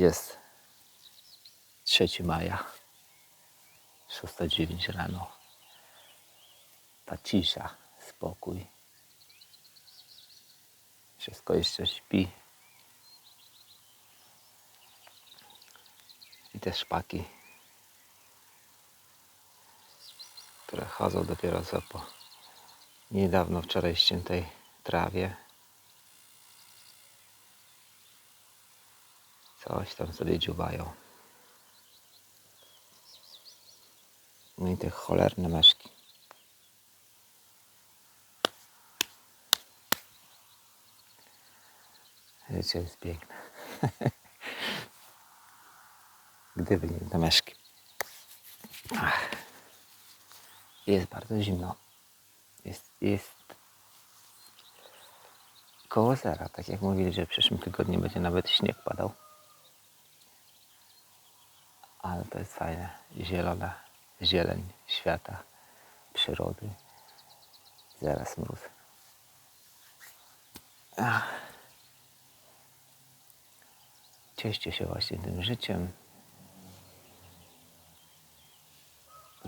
Jest 3 maja, 6.09 rano. Ta cisza, spokój. Wszystko jeszcze śpi. I te szpaki, które chodzą dopiero co po niedawno wczoraj ściętej trawie. Coś tam sobie dziubają. No i te cholerne meszki. Życie jest piękne. Gdyby nie te meszki. Ach. Jest bardzo zimno. Jest, jest koło zera. Tak jak mówili, że w przyszłym tygodniu będzie nawet śnieg padał. Ale to jest fajne. Zielona zieleń świata, przyrody. Zaraz mróz. Ach. Cieszcie się właśnie tym życiem.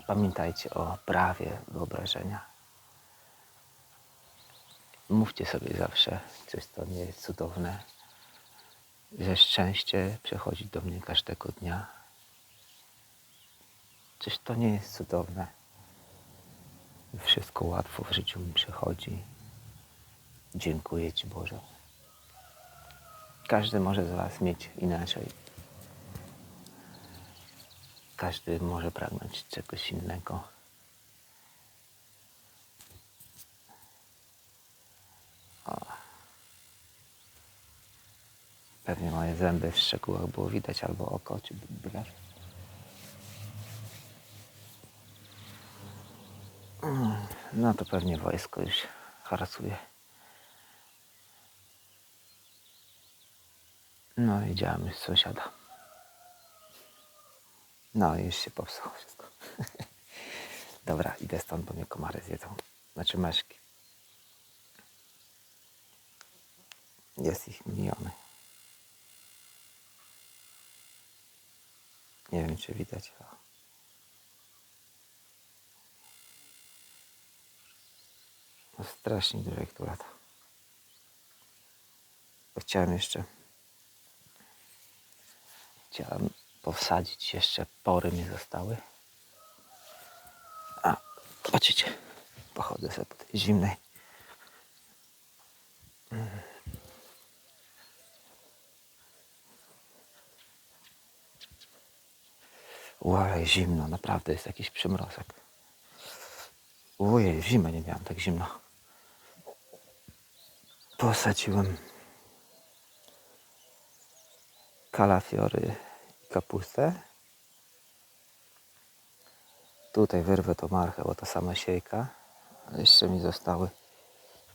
Pamiętajcie o prawie wyobrażenia. Mówcie sobie zawsze coś, co nie jest cudowne, że szczęście przychodzi do mnie każdego dnia. Coś to nie jest cudowne. Wszystko łatwo w życiu mi przychodzi. Dziękuję Ci Boże. Każdy może z Was mieć inaczej. Każdy może pragnąć czegoś innego. O. Pewnie moje zęby w szczegółach było widać, albo oko, czy brew. No to pewnie wojsko już harcuje. No i działamy z sąsiada. No już się popsuło wszystko. Dobra, idę stąd, bo mnie komary zjedzą. Znaczy meszki. Jest ich miliony. Nie wiem, czy widać. O. No strasznie lata. Bo chciałem jeszcze chciałem powsadzić jeszcze pory mi zostały. A, zobaczycie, pochodzę sobie po tej zimnej. Ojej, zimno, naprawdę jest jakiś przymrozek. Ojej, zimę nie miałem tak zimno. Posadziłem kalafiory i kapustę. Tutaj wyrwę tą marchę, bo to sama siejka. Jeszcze mi zostały.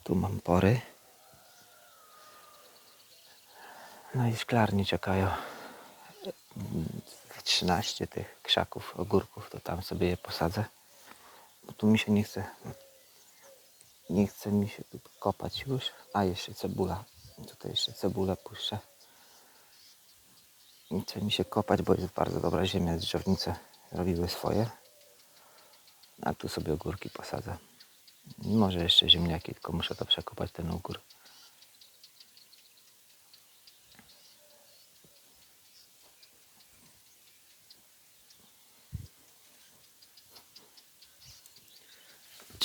Tu mam pory. No i szklarnie czekają. Mm, 13 tych krzaków, ogórków, to tam sobie je posadzę. Bo tu mi się nie chce. Nie chce mi się tu kopać już. A jeszcze cebula. Tutaj jeszcze cebulę puszczę. Nie chce mi się kopać, bo jest bardzo dobra ziemia. Drzewnice robiły swoje. A tu sobie ogórki posadzę. Może jeszcze ziemniaki, tylko muszę to przekopać ten ogór.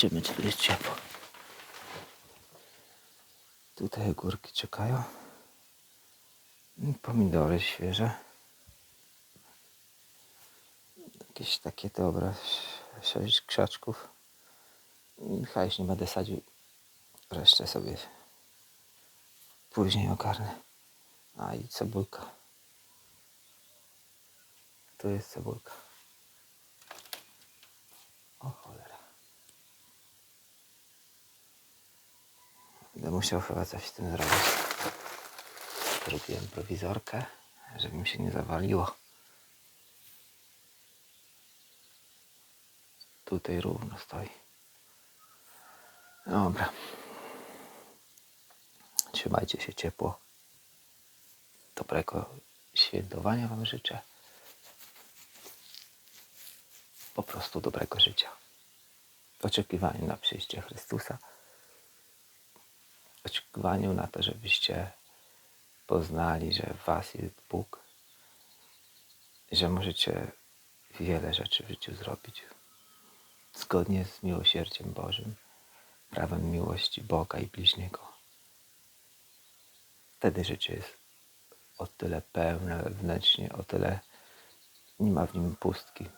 Zobaczymy, czy tu jest ciepło. Tutaj ogórki czekają. I Pomidory świeże. Jakieś takie dobre. Sześć krzaczków. I Hajś nie będę sadził. Resztę sobie później ogarnę. A i cebulka. Tu jest cebulka. O cholera. Będę musiał chyba coś z tym zrobić. Zrobiłem prowizorkę, żeby mi się nie zawaliło. Tutaj równo stoi. Dobra. Trzymajcie się ciepło. Dobrego świętowania Wam życzę. Po prostu dobrego życia. W oczekiwaniu na przyjście Chrystusa. Oczekiwaniu na to, żebyście poznali, że w Was jest Bóg. Że możecie wiele rzeczy w życiu zrobić zgodnie z miłosierdziem Bożym, prawem miłości Boga i bliźniego. Wtedy życie jest o tyle pełne wewnętrznie, o tyle nie ma w nim pustki.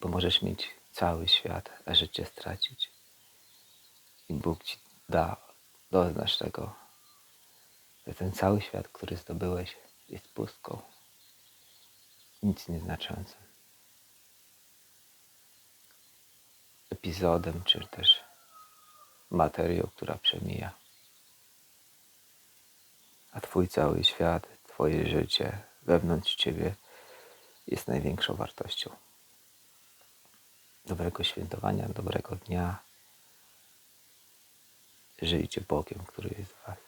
Bo możesz mieć cały świat, a życie stracić. I Bóg ci da, doznasz tego, że ten cały świat, który zdobyłeś, jest pustką, nic nieznaczącym. Epizodem, czy też materią, która przemija. A Twój cały świat, Twoje życie wewnątrz Ciebie jest największą wartością. Dobrego świętowania, dobrego dnia. Żyjcie Bogiem, który jest w Was.